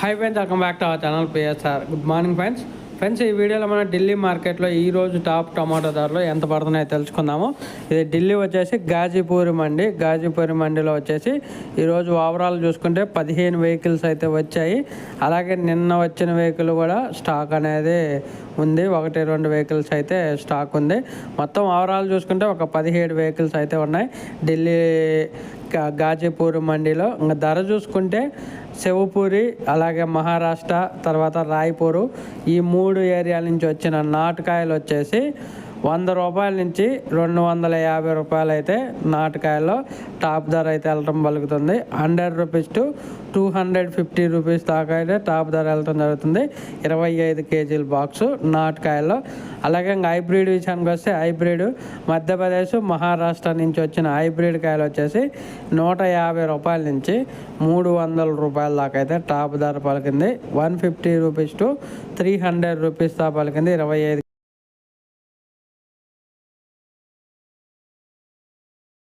Hi friends welcome back to our channel PSR good morning friends friends ఈ వీడియోలో మనం ఢిల్లీ మార్కెట్లో ఈరోజు టాప్ టమాటో ధరలు ఎంత పడుతున్నాయో తెలుసుకుందాము. ఇది ఢిల్లీ వచ్చేసి గాజీపూరి మండి. గాజీపూరి మండిలో వచ్చేసి ఈరోజు ఓవరాల్ చూసుకుంటే పదిహేను వెహికల్స్ అయితే వచ్చాయి. అలాగే నిన్న వచ్చిన వెహికల్ కూడా స్టాక్ అనేది ఉంది. ఒకటి రెండు వెహికల్స్ అయితే స్టాక్ ఉంది. మొత్తం ఓవరాల్ చూసుకుంటే ఒక పదిహేడు వెహికల్స్ అయితే ఉన్నాయి. ఢిల్లీ గాజీపూర్ మండీలో ఇంకా ధర చూసుకుంటే శివపూరి అలాగే మహారాష్ట్ర తర్వాత రాయపూరు ఈ మూడు ఏరియాల నుంచి వచ్చిన నాటుకాయలు వచ్చేసి వంద రూపాయల నుంచి రెండు వందల యాభై రూపాయలు అయితే నాటకాయల్లో టాప్ ధర అయితే వెళ్ళటం పలుకుతుంది. Hundred rupees to two hundred fifty rupees దాకా అయితే టాప్ ధర వెళ్ళటం జరుగుతుంది. ఇరవై ఐదు కేజీల బాక్సు నాటకాయల్లో. అలాగే ఇంకా హైబ్రిడ్ విషయానికి వస్తే హైబ్రిడ్ మధ్యప్రదేశ్ మహారాష్ట్ర నుంచి వచ్చిన హైబ్రిడ్ కాయలు వచ్చేసి నూట యాభై రూపాయల నుంచి మూడు వందల రూపాయల దాకా అయితే టాప్ ధర పలికింది. One fifty rupees to three hundred rupees దాకా పలికింది. ఇరవై ఐదు